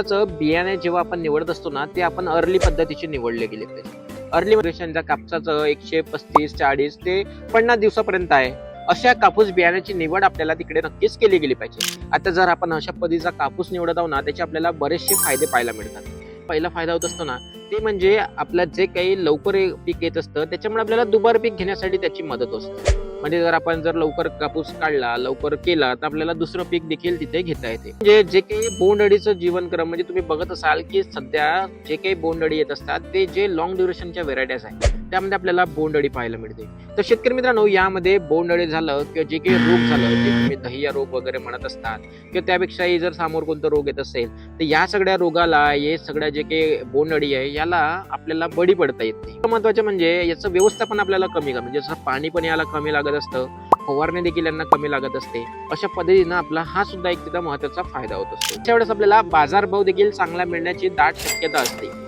कापसाचं बियाणे जेव्हा आपण निवडत असतो ना ते आपण अर्ली पद्धतीचे निवडले गेले पाहिजे. अर्ली वर्षांच्या कापसाचं एकशे पस्तीस चाळीस ते पन्नास दिवसापर्यंत आहे. अशा कापूस बियाण्याची निवड आपल्याला तिकडे नक्कीच केली गेली पाहिजे. आता जर आपण अशा पद्धतीचा कापूस निवडत आहोत ना त्याचे आपल्याला बरेचसे फायदे पाहायला मिळतात. पहिला फायदा होत असतो ना ते म्हणजे आपलं जे काही लवकर पीक येत असतं त्याच्यामुळे आपल्याला दुबार पीक घेण्यासाठी त्याची मदत असते म्हणजे जर आपण जर लवकर कापूस काढला लवकर केला तर आपल्याला दुसरं पीक देखील तिथे घेता येते. म्हणजे जे काही बोंडअळीचं जीवनक्रम म्हणजे तुम्ही बघत असाल की सध्या जे काही बोंडअळी येत असतात ते जे लॉंग ड्युरेशनच्या व्हेरायटीज आहेत. त्यामध्ये आपल्याला बोंडअळी पाहायला मिळते. तर शेतकरी मित्रांनो यामध्ये बोंडअळी झालं किंवा जे काही रोग झालं जे तुम्ही दहिया रोग वगैरे म्हणत असतात किंवा त्यापेक्षाही जर समोर कोणतं रोग येत असेल तर या सगळ्या रोगाला हे सगळ्या जे काही बोंडअळी आहे याला आपल्याला बळी पडता येत नाही. महत्वाचं म्हणजे याचं व्यवस्थापन आपल्याला कमी का म्हणजे जसं पाणी पण याला कमी लागत असतं फवारणी देखील यांना कमी लागत असते अशा पद्धतीनं आपला हा सुद्धा एक तिथं महत्त्वाचा फायदा होत असतो. त्यावेळेस आपल्याला बाजारभाव देखील चांगला मिळण्याची दाट शक्यता असते.